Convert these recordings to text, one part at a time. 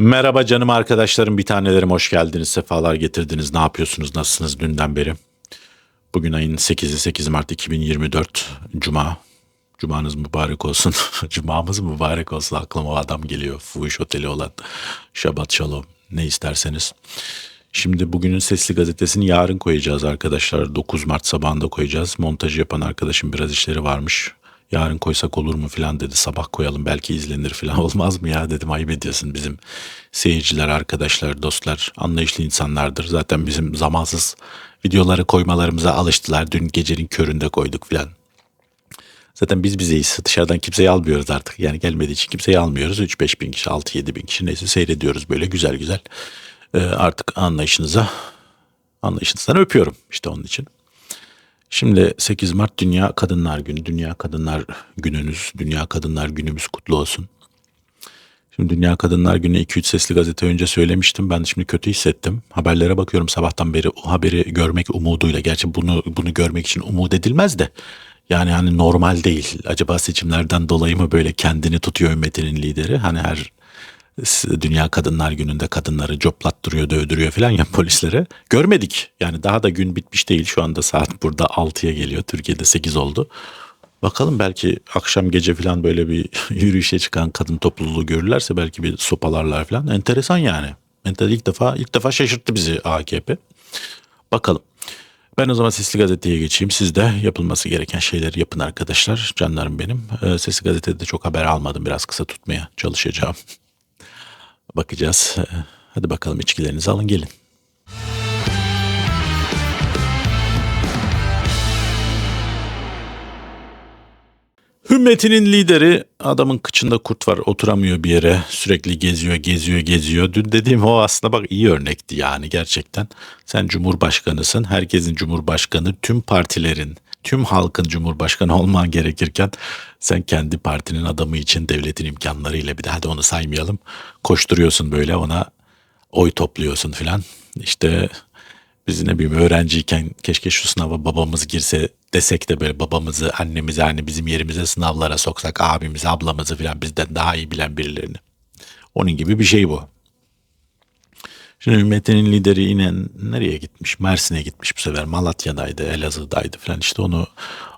Merhaba canım arkadaşlarım, bir tanelerim hoş geldiniz, sefalar getirdiniz. Ne yapıyorsunuz, nasılsınız dünden beri? Bugün ayın 8'i 8 Mart 2024 Cuma. Cumanız mübarek olsun. Cumamız mübarek olsun. Aklıma adam geliyor. Fuhuş Oteli olan Şabat Şalom. Ne isterseniz. Şimdi bugünün sesli gazetesini yarın koyacağız arkadaşlar. 9 Mart sabahında koyacağız. Montajı yapan arkadaşım biraz işleri varmış. Yarın koysak olur mu filan dedi. Sabah koyalım belki izlenir filan olmaz mı ya dedim. Ayıp ediyorsun bizim seyirciler, arkadaşlar, dostlar anlayışlı insanlardır. Zaten bizim zamansız videoları koymalarımıza alıştılar. Dün gecenin köründe koyduk filan. Zaten biz bizeyiz. Dışarıdan kimseyi almıyoruz artık. Yani gelmediği için kimseyi almıyoruz. 3-5 bin kişi, 6-7 bin kişi neyse seyrediyoruz böyle güzel güzel. Ee, artık anlayışınıza, anlayışınızdan öpüyorum işte onun için. Şimdi 8 Mart Dünya Kadınlar Günü. Dünya Kadınlar Gününüz, Dünya Kadınlar Günümüz kutlu olsun. Şimdi Dünya Kadınlar Günü 2-3 sesli gazete önce söylemiştim. Ben şimdi kötü hissettim. Haberlere bakıyorum sabahtan beri o haberi görmek umuduyla. Gerçi bunu bunu görmek için umut edilmez de. Yani hani normal değil. Acaba seçimlerden dolayı mı böyle kendini tutuyor ümmetinin lideri? Hani her Dünya Kadınlar Günü'nde kadınları coplattırıyor, dövdürüyor falan ya polislere. Görmedik. Yani daha da gün bitmiş değil. Şu anda saat burada 6'ya geliyor. Türkiye'de 8 oldu. Bakalım belki akşam gece falan böyle bir yürüyüşe çıkan kadın topluluğu görürlerse belki bir sopalarlar falan. Enteresan yani. Enter ilk defa ilk defa şaşırttı bizi AKP. Bakalım. Ben o zaman Sesli Gazete'ye geçeyim. Siz de yapılması gereken şeyleri yapın arkadaşlar. Canlarım benim. Ee, Sesli Gazete'de de çok haber almadım. Biraz kısa tutmaya çalışacağım. Bakacağız. Ee, Hadi bakalım içkilerinizi alın gelin. Hümmetinin lideri adamın kıçında kurt var oturamıyor bir yere sürekli geziyor geziyor geziyor. Dün dediğim o aslında bak iyi örnekti yani gerçekten. Sen cumhurbaşkanısın herkesin cumhurbaşkanı tüm partilerin tüm halkın cumhurbaşkanı olman gerekirken sen kendi partinin adamı için devletin imkanlarıyla bir de hadi onu saymayalım koşturuyorsun böyle ona oy topluyorsun filan. İşte biz ne bileyim öğrenciyken keşke şu sınava babamız girse desek de böyle babamızı, annemizi hani bizim yerimize sınavlara soksak abimizi, ablamızı falan bizden daha iyi bilen birilerini. Onun gibi bir şey bu. Şimdi ümmetinin lideri yine nereye gitmiş? Mersin'e gitmiş bu sefer. Malatya'daydı, Elazığ'daydı falan. İşte onu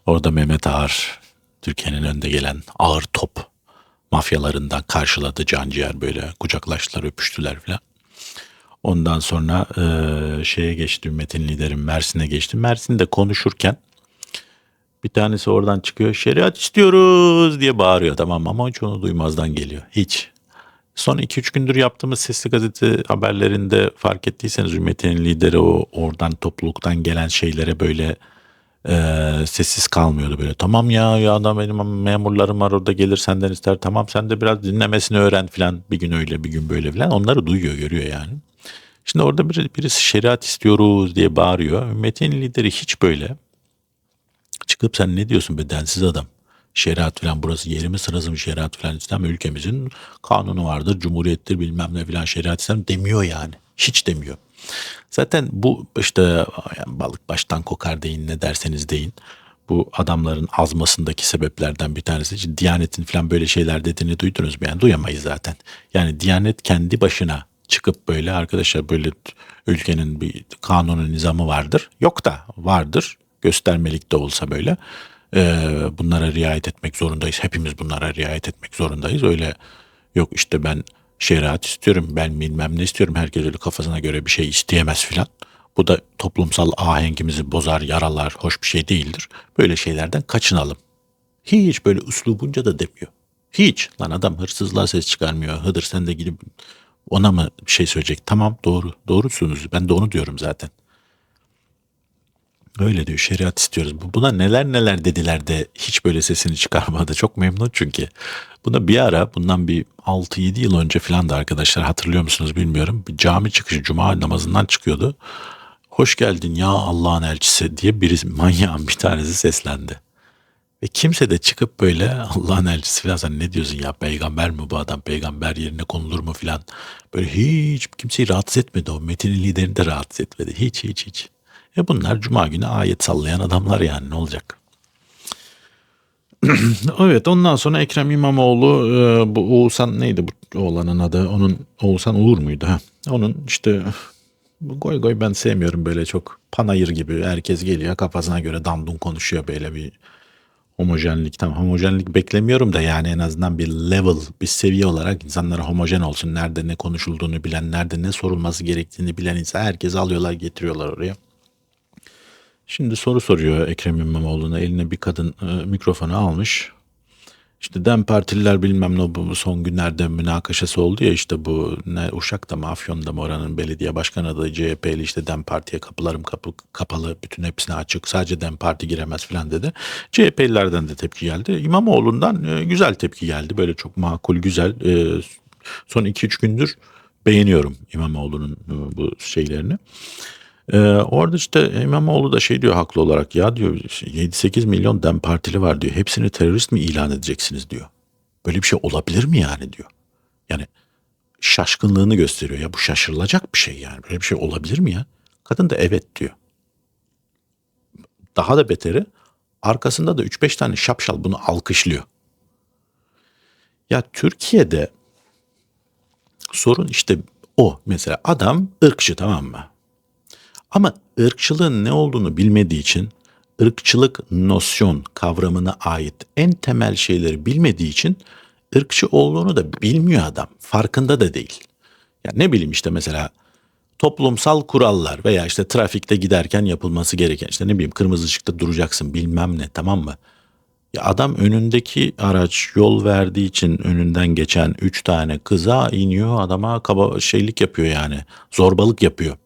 orada Mehmet Ağar, Türkiye'nin önde gelen ağır top mafyalarından karşıladı canciğer böyle kucaklaştılar, öpüştüler falan. Ondan sonra e, şeye geçti ümmetin lideri Mersin'e geçti. Mersin'de konuşurken bir tanesi oradan çıkıyor. Şeriat istiyoruz diye bağırıyor tamam ama hiç onu duymazdan geliyor. Hiç. Son 2-3 gündür yaptığımız sesli gazete haberlerinde fark ettiyseniz ümmetin lideri o oradan topluluktan gelen şeylere böyle e, sessiz kalmıyordu böyle. Tamam ya ya adam benim memurlarım var orada gelir senden ister. Tamam sen de biraz dinlemesini öğren filan. Bir gün öyle bir gün böyle filan. Onları duyuyor görüyor yani. Şimdi orada biri, birisi şeriat istiyoruz diye bağırıyor. Ümmetin lideri hiç böyle çıkıp sen ne diyorsun be densiz adam. Şeriat falan burası yeri mi sırası mı şeriat falan İslam ülkemizin kanunu vardır. Cumhuriyettir bilmem ne falan şeriat İslam demiyor yani. Hiç demiyor. Zaten bu işte yani balık baştan kokar deyin ne derseniz deyin. Bu adamların azmasındaki sebeplerden bir tanesi. İşte Diyanet'in falan böyle şeyler dediğini duydunuz mu? Yani duyamayız zaten. Yani Diyanet kendi başına çıkıp böyle arkadaşlar böyle ülkenin bir kanunu nizamı vardır. Yok da vardır. Göstermelik de olsa böyle. Ee, bunlara riayet etmek zorundayız. Hepimiz bunlara riayet etmek zorundayız. Öyle yok işte ben şeriat istiyorum. Ben bilmem ne istiyorum. Herkes öyle kafasına göre bir şey isteyemez filan. Bu da toplumsal ahengimizi bozar, yaralar, hoş bir şey değildir. Böyle şeylerden kaçınalım. Hiç böyle uslubunca da demiyor. Hiç. Lan adam hırsızlığa ses çıkarmıyor. Hıdır sen de gidip ona mı bir şey söyleyecek? Tamam doğru. Doğrusunuz. Ben de onu diyorum zaten. Öyle diyor şeriat istiyoruz. Bu- Buna neler neler dediler de hiç böyle sesini çıkarmadı. Çok memnun çünkü. Buna bir ara bundan bir 6-7 yıl önce falan da arkadaşlar hatırlıyor musunuz bilmiyorum. Bir cami çıkışı cuma namazından çıkıyordu. Hoş geldin ya Allah'ın elçisi diye birisi manyağın bir tanesi seslendi. Ve kimse de çıkıp böyle Allah'ın elçisi falan sen ne diyorsun ya peygamber mi bu adam peygamber yerine konulur mu falan. Böyle hiç kimseyi rahatsız etmedi o metinin liderini de rahatsız etmedi. Hiç hiç hiç. E bunlar cuma günü ayet sallayan adamlar yani ne olacak? evet ondan sonra Ekrem İmamoğlu e, bu Oğuzhan neydi bu oğlanın adı onun Oğuzhan Uğur muydu? Ha. Onun işte goy goy ben sevmiyorum böyle çok panayır gibi herkes geliyor kafasına göre dandun konuşuyor böyle bir homojenlik tam homojenlik beklemiyorum da yani en azından bir level bir seviye olarak insanlara homojen olsun. Nerede ne konuşulduğunu bilen, nerede ne sorulması gerektiğini bilen insan herkes alıyorlar getiriyorlar oraya. Şimdi soru soruyor Ekrem İmamoğlu'na eline bir kadın e, mikrofonu almış. İşte Dem Partililer bilmem ne bu son günlerde münakaşası oldu ya işte bu ne Uşak'ta mı Afyon'da mı oranın belediye başkan adayı CHP'li işte Dem Parti'ye kapılarım kapı, kapalı bütün hepsine açık sadece Dem Parti giremez falan dedi. CHP'lilerden de tepki geldi. İmamoğlu'ndan e, güzel tepki geldi böyle çok makul güzel e, son 2-3 gündür beğeniyorum İmamoğlu'nun e, bu şeylerini. Ee, orada işte İmamoğlu da şey diyor haklı olarak ya diyor 7-8 milyon dem partili var diyor. Hepsini terörist mi ilan edeceksiniz diyor. Böyle bir şey olabilir mi yani diyor. Yani şaşkınlığını gösteriyor. Ya bu şaşırılacak bir şey yani. Böyle bir şey olabilir mi ya? Kadın da evet diyor. Daha da beteri arkasında da 3-5 tane şapşal bunu alkışlıyor. Ya Türkiye'de sorun işte o mesela adam ırkçı tamam mı? Ama ırkçılığın ne olduğunu bilmediği için ırkçılık nosyon kavramına ait en temel şeyleri bilmediği için ırkçı olduğunu da bilmiyor adam. Farkında da değil. Ya ne bileyim işte mesela toplumsal kurallar veya işte trafikte giderken yapılması gereken işte ne bileyim kırmızı ışıkta duracaksın bilmem ne tamam mı? Ya adam önündeki araç yol verdiği için önünden geçen üç tane kıza iniyor adama kaba şeylik yapıyor yani zorbalık yapıyor.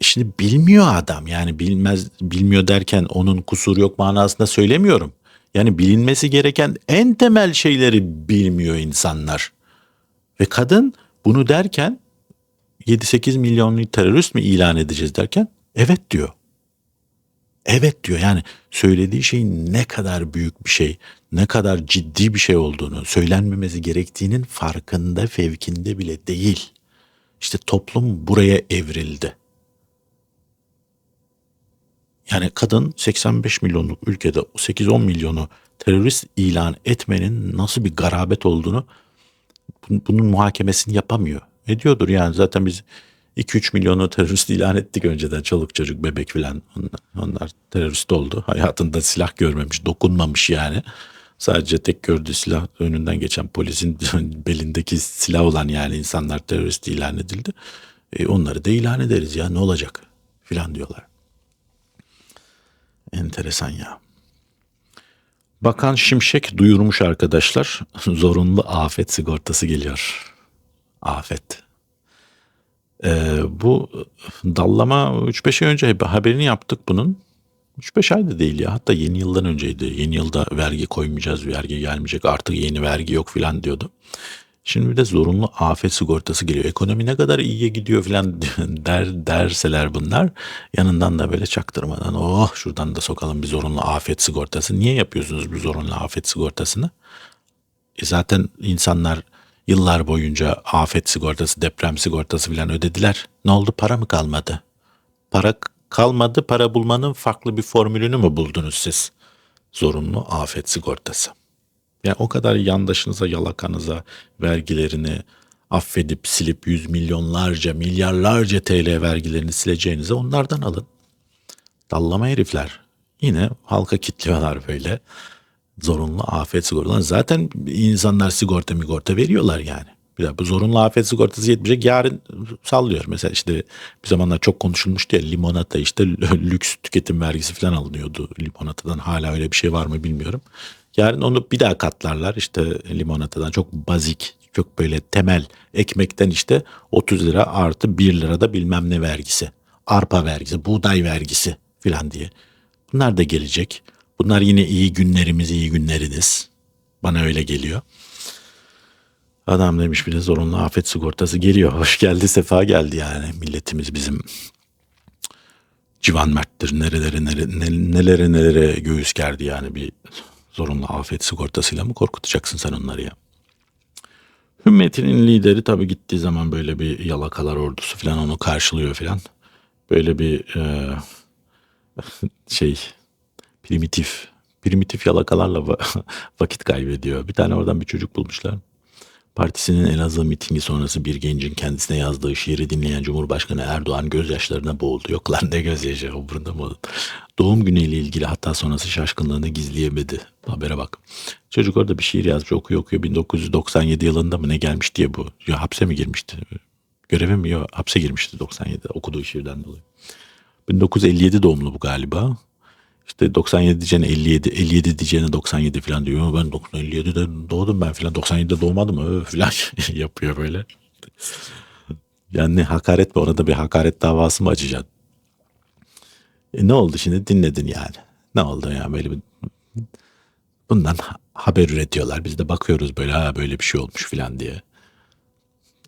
Şimdi bilmiyor adam yani bilmez bilmiyor derken onun kusuru yok manasında söylemiyorum. Yani bilinmesi gereken en temel şeyleri bilmiyor insanlar. Ve kadın bunu derken 7-8 milyonlu terörist mi ilan edeceğiz derken evet diyor. Evet diyor yani söylediği şeyin ne kadar büyük bir şey, ne kadar ciddi bir şey olduğunu, söylenmemesi gerektiğinin farkında, fevkinde bile değil. İşte toplum buraya evrildi. Yani kadın 85 milyonluk ülkede 8-10 milyonu terörist ilan etmenin nasıl bir garabet olduğunu bunun muhakemesini yapamıyor. Ne diyordur yani zaten biz 2-3 milyonu terörist ilan ettik önceden çoluk çocuk bebek filan onlar, onlar terörist oldu. Hayatında silah görmemiş dokunmamış yani. Sadece tek gördüğü silah önünden geçen polisin belindeki silah olan yani insanlar terörist ilan edildi. E onları da ilan ederiz ya ne olacak filan diyorlar. Enteresan ya. Bakan Şimşek duyurmuş arkadaşlar. Zorunlu afet sigortası geliyor. Afet. Ee, bu dallama 3-5 ay önce haberini yaptık bunun. 3-5 ayda değil ya hatta yeni yıldan önceydi. Yeni yılda vergi koymayacağız, vergi gelmeyecek artık yeni vergi yok filan diyordu. Şimdi bir de zorunlu afet sigortası geliyor. Ekonomi ne kadar iyiye gidiyor falan der derseler bunlar. Yanından da böyle çaktırmadan oh şuradan da sokalım bir zorunlu afet sigortası. Niye yapıyorsunuz bu zorunlu afet sigortasını? E zaten insanlar yıllar boyunca afet sigortası, deprem sigortası falan ödediler. Ne oldu? Para mı kalmadı? Para kalmadı. Para bulmanın farklı bir formülünü mü buldunuz siz? Zorunlu afet sigortası. Yani o kadar yandaşınıza, yalakanıza vergilerini affedip silip yüz milyonlarca, milyarlarca TL vergilerini sileceğinize onlardan alın. Dallama herifler. Yine halka kitliyorlar böyle. Zorunlu afet sigortaları. Zaten insanlar sigorta migorta veriyorlar yani. Bir de bu zorunlu afet sigortası yetmeyecek. Yarın sallıyor. Mesela işte bir zamanlar çok konuşulmuştu ya limonata işte lüks tüketim vergisi falan alınıyordu. Limonatadan hala öyle bir şey var mı bilmiyorum. Yarın onu bir daha katlarlar işte limonatadan çok bazik çok böyle temel ekmekten işte 30 lira artı 1 lira da bilmem ne vergisi. Arpa vergisi, buğday vergisi filan diye. Bunlar da gelecek. Bunlar yine iyi günlerimiz, iyi günleriniz. Bana öyle geliyor. Adam demiş bir de zorunlu afet sigortası geliyor. Hoş geldi, sefa geldi yani. Milletimiz bizim civan merttir. Nerelere, nerelere, nelere nelere göğüs gerdi yani bir zorunlu afet sigortasıyla mı korkutacaksın sen onları ya? Hümmetinin lideri tabi gittiği zaman böyle bir yalakalar ordusu falan onu karşılıyor falan. Böyle bir e, şey primitif primitif yalakalarla vakit kaybediyor. Bir tane oradan bir çocuk bulmuşlar. Partisinin Elazığ mitingi sonrası bir gencin kendisine yazdığı şiiri dinleyen Cumhurbaşkanı Erdoğan gözyaşlarına boğuldu. Yok lan ne gözyaşı umurunda mı? Doğum günüyle ilgili hatta sonrası şaşkınlığını gizleyemedi. Habere bak. Çocuk orada bir şiir yazmış okuyor okuyor. 1997 yılında mı ne gelmiş diye bu. Ya hapse mi girmişti? Göreve mi? Yok hapse girmişti 97 okuduğu şiirden dolayı. 1957 doğumlu bu galiba. İşte 97 diyeceğine 57, 57 diyeceğine 97 falan diyor. Ben 57'de doğdum ben falan. 97'de doğmadım öf falan yapıyor böyle. Yani hakaret mi? Ona da bir hakaret davası mı açacaksın? E ne oldu şimdi? Dinledin yani. Ne oldu ya böyle bir... Bundan haber üretiyorlar. Biz de bakıyoruz böyle ha böyle bir şey olmuş falan diye.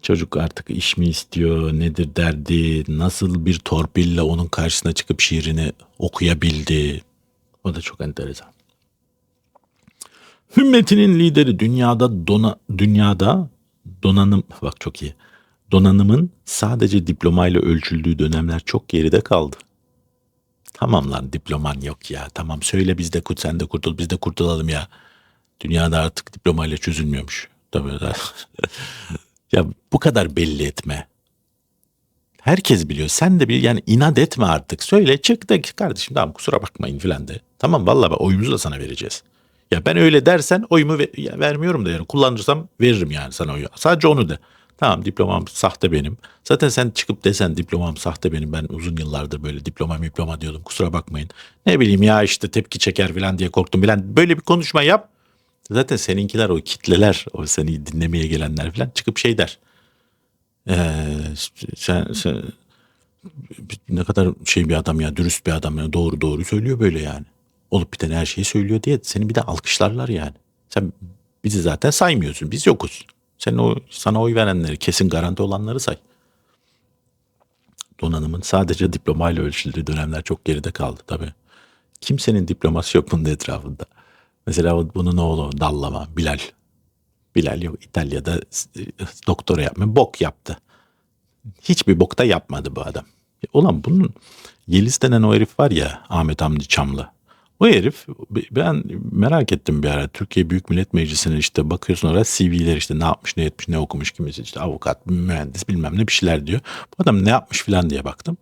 Çocuk artık iş mi istiyor, nedir derdi, nasıl bir torpille onun karşısına çıkıp şiirini okuyabildi. O da çok enteresan. Hümmetinin lideri dünyada dona, dünyada donanım bak çok iyi. Donanımın sadece diplomayla ölçüldüğü dönemler çok geride kaldı. Tamam lan diploman yok ya. Tamam söyle biz de kurt sen de kurtul biz de kurtulalım ya. Dünyada artık diplomayla çözülmüyormuş. Tabii. ya bu kadar belli etme. Herkes biliyor. Sen de bir yani inat etme artık. Söyle çık da kardeşim tamam kusura bakmayın filan de. Tamam vallahi oyumuzu da sana vereceğiz. Ya ben öyle dersen oyumu ve, ya vermiyorum da yani kullanırsam veririm yani sana oyu. Sadece onu de. Tamam diplomam sahte benim. Zaten sen çıkıp desen diplomam sahte benim. Ben uzun yıllardır böyle diploma diploma diyordum. Kusura bakmayın. Ne bileyim ya işte tepki çeker falan diye korktum falan. Böyle bir konuşma yap. Zaten seninkiler o kitleler, o seni dinlemeye gelenler falan çıkıp şey der. Ee, sen, sen ne kadar şey bir adam ya, dürüst bir adam ya, doğru doğru söylüyor böyle yani. Olup biten her şeyi söylüyor diye seni bir de alkışlarlar yani. Sen bizi zaten saymıyorsun, biz yokuz. Sen o sana oy verenleri, kesin garanti olanları say. Donanımın sadece diplomayla ölçüldüğü dönemler çok geride kaldı tabii. Kimsenin diploması yok bunun etrafında. Mesela bunun oğlu Dallama, Bilal. Bilal yok İtalya'da e, doktora yapmıyor. Bok yaptı. Hiçbir bokta yapmadı bu adam. Ulan bunun Yeliz denen o herif var ya Ahmet Hamdi Çamlı. O herif ben merak ettim bir ara. Türkiye Büyük Millet Meclisi'ne işte bakıyorsun oraya CV'ler işte ne yapmış ne etmiş ne okumuş kimisi işte avukat mühendis bilmem ne bir şeyler diyor. Bu adam ne yapmış filan diye baktım.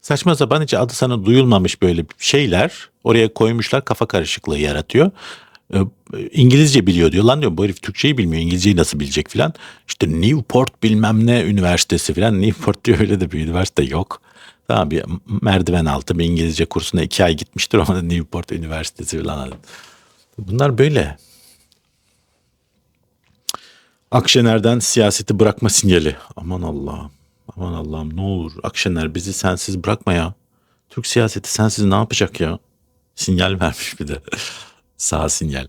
Saçma sapan hiç adı sana duyulmamış böyle şeyler oraya koymuşlar kafa karışıklığı yaratıyor. Ee, İngilizce biliyor diyor. Lan diyor bu herif Türkçeyi bilmiyor. İngilizceyi nasıl bilecek filan. İşte Newport bilmem ne üniversitesi filan. Newport diyor öyle de bir üniversite yok. Tamam bir merdiven altı bir İngilizce kursuna iki ay gitmiştir ama Newport Üniversitesi filan. Bunlar böyle. Akşener'den siyaseti bırakma sinyali. Aman Allah'ım. Aman Allah'ım ne olur. Akşener bizi sensiz bırakma ya. Türk siyaseti sensiz ne yapacak ya? Sinyal vermiş bir de. Sağ sinyal.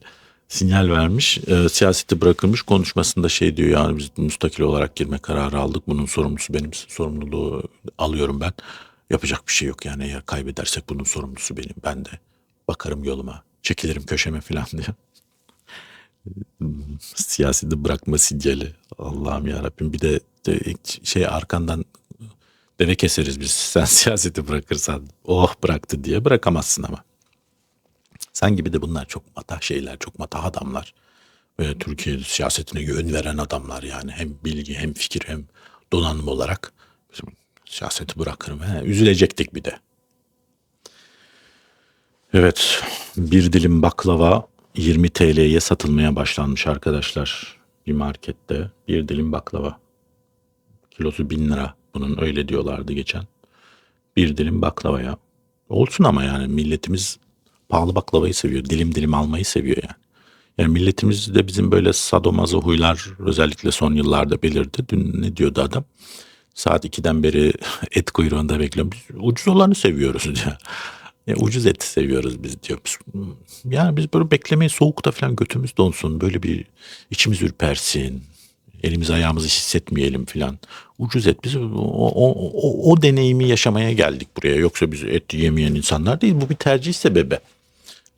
Sinyal vermiş. E, siyaseti bırakılmış. Konuşmasında şey diyor yani biz müstakil olarak girme kararı aldık. Bunun sorumlusu benim. Sorumluluğu alıyorum ben. Yapacak bir şey yok yani eğer kaybedersek bunun sorumlusu benim. Ben de bakarım yoluma. Çekilirim köşeme falan diye. Siyaseti bırakma sinyali. Allah'ım ya Rabbim bir de, de şey arkandan deve keseriz biz. Sen siyaseti bırakırsan oh bıraktı diye bırakamazsın ama. Sen gibi de bunlar çok matah şeyler, çok matah adamlar. Ve Türkiye siyasetine yön veren adamlar yani. Hem bilgi hem fikir hem donanım olarak. Siyaseti bırakırım. He, üzülecektik bir de. Evet bir dilim baklava 20 TL'ye satılmaya başlanmış arkadaşlar. Bir markette bir dilim baklava. Kilosu 1000 lira. Bunun öyle diyorlardı geçen. Bir dilim baklavaya. Olsun ama yani milletimiz pahalı baklavayı seviyor. Dilim dilim almayı seviyor yani. Yani milletimizde bizim böyle sadomazo huylar özellikle son yıllarda belirdi. Dün ne diyordu adam? Saat 2'den beri et kuyruğunda bekliyorum. Biz ucuz olanı seviyoruz diyor. Ya ucuz et seviyoruz biz diyor. Yani biz böyle beklemeyi soğukta falan götümüz donsun. Böyle bir içimiz ürpersin. Elimiz ayağımızı hissetmeyelim falan. Ucuz et. Biz o, o, o, o deneyimi yaşamaya geldik buraya. Yoksa biz et yemeyen insanlar değil. Bu bir tercih sebebi.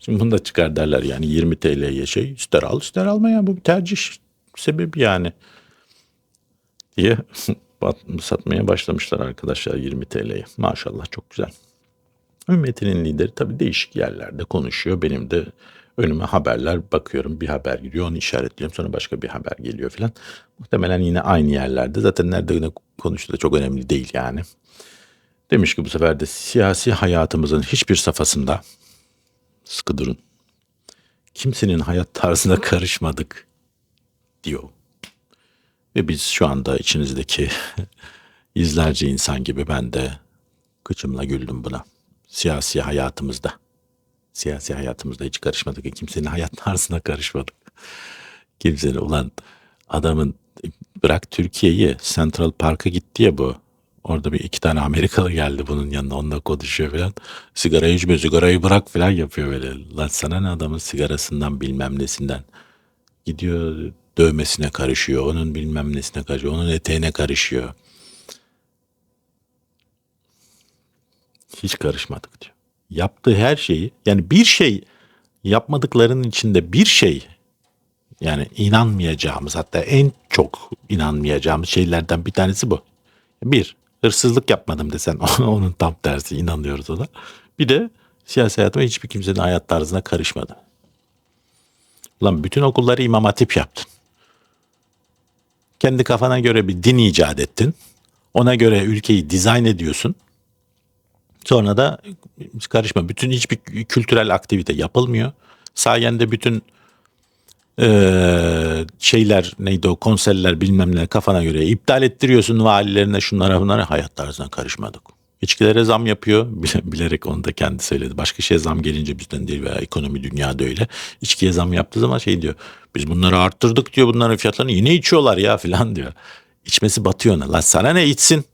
Şimdi bunu da çıkar derler yani 20 TL'ye şey ister al ister alma ya bu bir tercih sebebi yani diye satmaya başlamışlar arkadaşlar 20 TL'ye. Maşallah çok güzel. Ümmetinin lideri tabii değişik yerlerde konuşuyor. Benim de Önüme haberler bakıyorum. Bir haber gidiyor onu işaretliyorum. Sonra başka bir haber geliyor filan. Muhtemelen yine aynı yerlerde. Zaten nerede ne konuştuğu da çok önemli değil yani. Demiş ki bu sefer de siyasi hayatımızın hiçbir safhasında sıkı durun. Kimsenin hayat tarzına karışmadık diyor. Ve biz şu anda içinizdeki yüzlerce insan gibi ben de kıçımla güldüm buna. Siyasi hayatımızda. Siyasi hayatımızda hiç karışmadık. Kimsenin hayat tarzına karışmadık. Kimsenin ulan adamın bırak Türkiye'yi Central Park'a gitti ya bu. Orada bir iki tane Amerikalı geldi bunun yanına onunla konuşuyor falan. Sigara içme sigarayı bırak falan yapıyor böyle. Lan sana ne adamın sigarasından bilmem nesinden. Gidiyor dövmesine karışıyor. Onun bilmem nesine karışıyor. Onun eteğine karışıyor. Hiç karışmadık diyor. Yaptığı her şeyi yani bir şey yapmadıklarının içinde bir şey yani inanmayacağımız hatta en çok inanmayacağımız şeylerden bir tanesi bu. Bir, hırsızlık yapmadım desen onun tam tersi inanıyoruz ona. Bir de siyasi hayatıma hiçbir kimsenin hayat tarzına karışmadı. Lan bütün okulları imam hatip yaptın. Kendi kafana göre bir din icat ettin. Ona göre ülkeyi dizayn ediyorsun. Sonra da karışma. Bütün hiçbir kültürel aktivite yapılmıyor. Sayende bütün eee, şeyler neydi o konserler bilmem ne kafana göre iptal ettiriyorsun valilerine şunlara bunlara hayat tarzına karışmadık. İçkilere zam yapıyor. Bile- Bilerek onu da kendi söyledi. Başka şeye zam gelince bizden değil veya ekonomi dünyada öyle. İçkiye zam yaptığı zaman şey diyor. Biz bunları arttırdık diyor bunların fiyatlarını. Yine içiyorlar ya filan diyor. İçmesi batıyor ona. Lan sana ne içsin?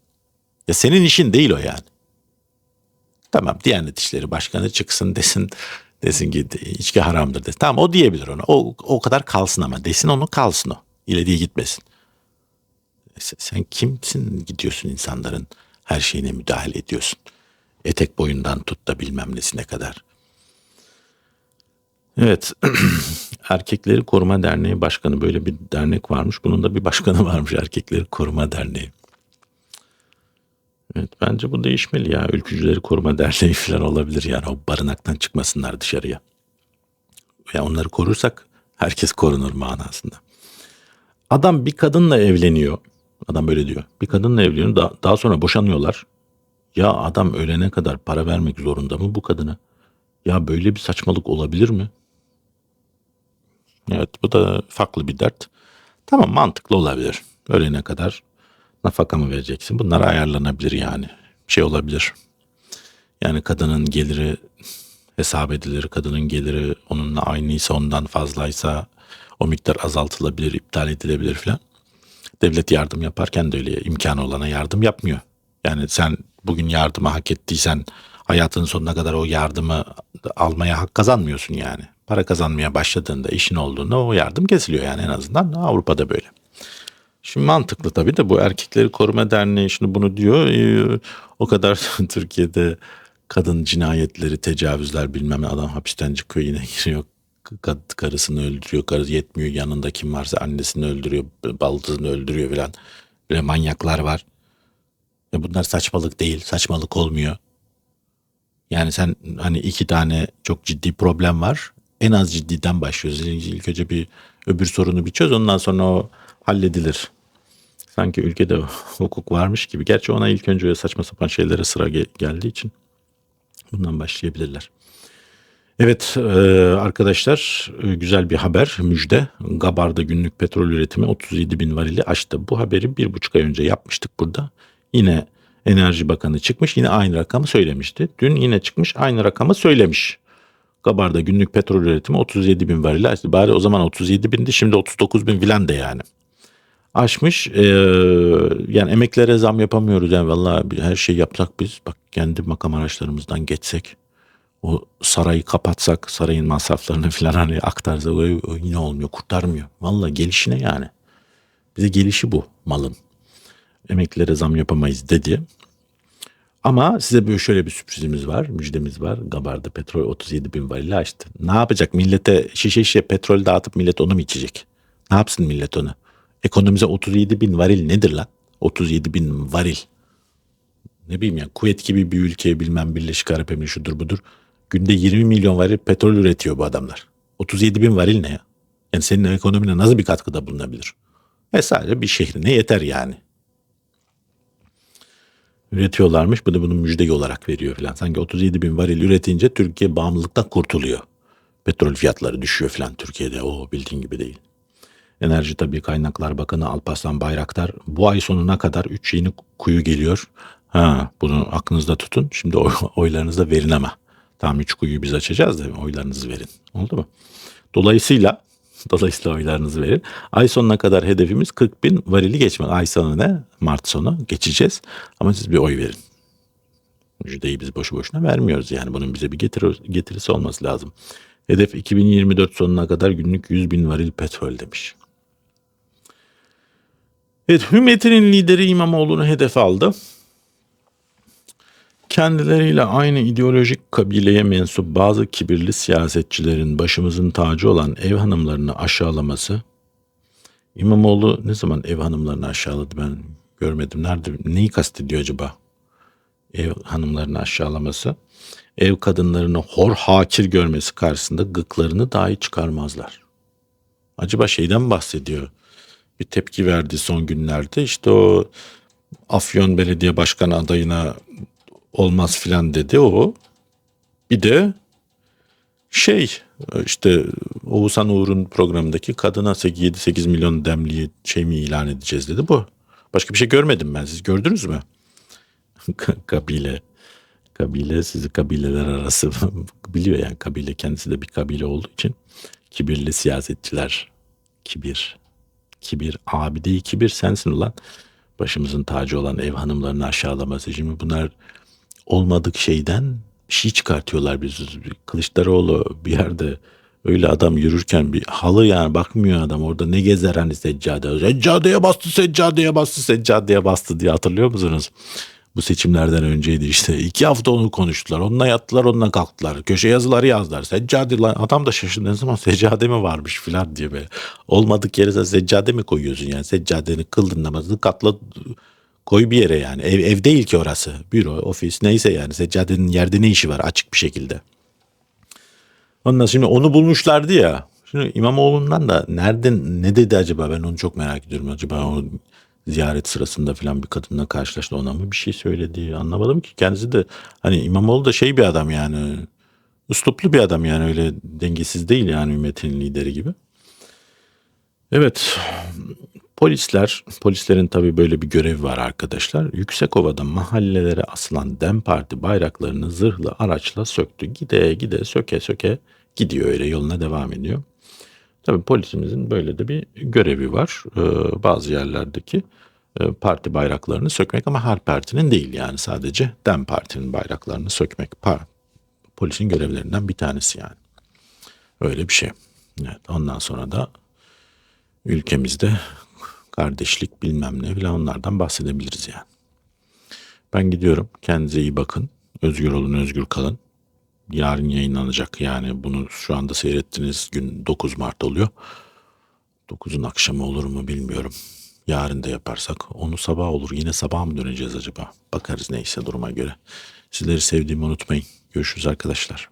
Ya senin işin değil o yani. Tamam Diyanet İşleri Başkanı çıksın desin desin ki içki haramdır desin. Tamam o diyebilir ona. O, o kadar kalsın ama desin onu kalsın o. İleriye gitmesin. Sen, sen kimsin gidiyorsun insanların her şeyine müdahale ediyorsun. Etek boyundan tut da bilmem nesine kadar. Evet. Erkekleri Koruma Derneği Başkanı böyle bir dernek varmış. Bunun da bir başkanı varmış Erkekleri Koruma Derneği. Evet bence bu değişmeli ya. Ülkücüleri Koruma Derneği falan olabilir yani. O barınaktan çıkmasınlar dışarıya. Ya onları korursak herkes korunur manasında. Adam bir kadınla evleniyor. Adam böyle diyor. Bir kadınla evleniyor. Daha, daha sonra boşanıyorlar. Ya adam ölene kadar para vermek zorunda mı bu kadına? Ya böyle bir saçmalık olabilir mi? Evet bu da farklı bir dert. Tamam mantıklı olabilir. Ölene kadar nafaka mı vereceksin? Bunlar ayarlanabilir yani. Şey olabilir. Yani kadının geliri hesap edilir. Kadının geliri onunla aynıysa ondan fazlaysa o miktar azaltılabilir, iptal edilebilir filan. Devlet yardım yaparken de öyle imkanı olana yardım yapmıyor. Yani sen bugün yardımı hak ettiysen hayatının sonuna kadar o yardımı almaya hak kazanmıyorsun yani. Para kazanmaya başladığında, işin olduğunda o yardım kesiliyor yani en azından Avrupa'da böyle. Şimdi mantıklı tabii de bu Erkekleri Koruma Derneği şimdi bunu diyor. Ee, o kadar Türkiye'de kadın cinayetleri, tecavüzler bilmem ne adam hapisten çıkıyor yine giriyor. Kad- Karısını öldürüyor, karısı yetmiyor yanında kim varsa annesini öldürüyor, baldızını öldürüyor filan. Böyle manyaklar var. Ya bunlar saçmalık değil, saçmalık olmuyor. Yani sen hani iki tane çok ciddi problem var. En az ciddiden başlıyoruz. İlk önce bir öbür sorunu bir çöz ondan sonra o halledilir. Sanki ülkede hukuk varmış gibi. Gerçi ona ilk önce saçma sapan şeylere sıra ge- geldiği için bundan başlayabilirler. Evet e, arkadaşlar e, güzel bir haber müjde. Gabar'da günlük petrol üretimi 37 bin varili aştı. Bu haberi bir buçuk ay önce yapmıştık burada. Yine Enerji Bakanı çıkmış yine aynı rakamı söylemişti. Dün yine çıkmış aynı rakamı söylemiş. Gabar'da günlük petrol üretimi 37 bin varili aştı. Bari o zaman 37 bindi şimdi 39 bin filan de yani aşmış. Ee, yani emeklere zam yapamıyoruz. Yani vallahi her şey yapsak biz bak kendi makam araçlarımızdan geçsek o sarayı kapatsak sarayın masraflarını falan hani aktarsak o, yine olmuyor kurtarmıyor. Vallahi gelişine yani. Bize gelişi bu malın. Emeklilere zam yapamayız dedi. Ama size böyle şöyle bir sürprizimiz var, müjdemiz var. Gabar'da petrol 37 bin varili açtı. Ne yapacak? Millete şişe şişe petrol dağıtıp millet onu mu içecek? Ne yapsın millet onu? Ekonomimize 37 bin varil nedir lan? 37 bin varil. Ne bileyim yani Kuveyt gibi bir ülke bilmem Birleşik Arap Emirlikleri şudur budur. Günde 20 milyon varil petrol üretiyor bu adamlar. 37 bin varil ne ya? Yani senin ekonomine nasıl bir katkıda bulunabilir? E sadece bir şehrine yeter yani. Üretiyorlarmış. Bu da bunun müjdeyi olarak veriyor falan. Sanki 37 bin varil üretince Türkiye bağımlılıktan kurtuluyor. Petrol fiyatları düşüyor falan Türkiye'de. O bildiğin gibi değil. Enerji Tabii Kaynaklar Bakanı Alparslan Bayraktar bu ay sonuna kadar 3 yeni kuyu geliyor. Ha, bunu aklınızda tutun. Şimdi oy, oylarınızı da verin ama. Tamam 3 kuyuyu biz açacağız da oylarınızı verin. Oldu mu? Dolayısıyla dolayısıyla oylarınızı verin. Ay sonuna kadar hedefimiz 40 bin varili geçmek. Ay sonu ne? Mart sonu geçeceğiz. Ama siz bir oy verin. Müjdeyi biz boşu boşuna vermiyoruz yani. Bunun bize bir getiri, getirisi olması lazım. Hedef 2024 sonuna kadar günlük 100 bin varil petrol demiş. Evet, hükümetinin lideri İmamoğlu'nu hedef aldı. Kendileriyle aynı ideolojik kabileye mensup bazı kibirli siyasetçilerin başımızın tacı olan ev hanımlarını aşağılaması. İmamoğlu ne zaman ev hanımlarını aşağıladı ben görmedim. Nerede, neyi kastediyor acaba? Ev hanımlarını aşağılaması. Ev kadınlarını hor hakir görmesi karşısında gıklarını dahi çıkarmazlar. Acaba şeyden bahsediyor bir tepki verdi son günlerde. İşte o Afyon Belediye Başkanı adayına olmaz filan dedi o. Bir de şey işte Oğuzhan Uğur'un programındaki kadına 7-8 milyon demliği şey mi ilan edeceğiz dedi bu. Başka bir şey görmedim ben. Siz gördünüz mü? kabile. Kabile sizi kabileler arası biliyor yani kabile kendisi de bir kabile olduğu için kibirli siyasetçiler kibir kibir abide kibir sensin ulan. Başımızın tacı olan ev hanımlarını aşağılaması şimdi bunlar olmadık şeyden şey çıkartıyorlar biz. Kılıçdaroğlu bir yerde öyle adam yürürken bir halı yani bakmıyor adam. Orada ne gezer hani seccade? Seccadeye bastı seccadeye bastı seccadeye bastı diye hatırlıyor musunuz? Bu seçimlerden önceydi işte. iki hafta onu konuştular. Onunla yattılar, onunla kalktılar. Köşe yazıları yazdılar. Seccade lan. Adam da şaşırdı. Ne zaman seccade mi varmış filan diye böyle. Olmadık yere sen seccade mi koyuyorsun yani? Seccadeni kıldın namazını katla koy bir yere yani. Ev, ev değil ki orası. Büro, ofis neyse yani. Seccadenin yerde ne işi var açık bir şekilde. Ondan şimdi onu bulmuşlardı ya. Şimdi İmamoğlu'ndan da nereden ne dedi acaba ben onu çok merak ediyorum. Acaba o ziyaret sırasında falan bir kadınla karşılaştı ona mı bir şey söyledi anlamadım ki kendisi de hani İmamoğlu da şey bir adam yani üsluplu bir adam yani öyle dengesiz değil yani ümmetin lideri gibi. Evet polisler polislerin tabii böyle bir görevi var arkadaşlar. Yüksekova'da mahallelere asılan DEM Parti bayraklarını zırhlı araçla söktü. Gide gide söke söke gidiyor öyle yoluna devam ediyor. Tabii polisimizin böyle de bir görevi var. Ee, bazı yerlerdeki e, parti bayraklarını sökmek ama her partinin değil yani sadece DEM Parti'nin bayraklarını sökmek par polisin görevlerinden bir tanesi yani. Öyle bir şey. Evet, ondan sonra da ülkemizde kardeşlik bilmem ne bile onlardan bahsedebiliriz yani. Ben gidiyorum. Kendinize iyi bakın. Özgür olun, özgür kalın yarın yayınlanacak. Yani bunu şu anda seyrettiğiniz gün 9 Mart oluyor. 9'un akşamı olur mu bilmiyorum. Yarın da yaparsak onu sabah olur. Yine sabah mı döneceğiz acaba? Bakarız neyse duruma göre. Sizleri sevdiğimi unutmayın. Görüşürüz arkadaşlar.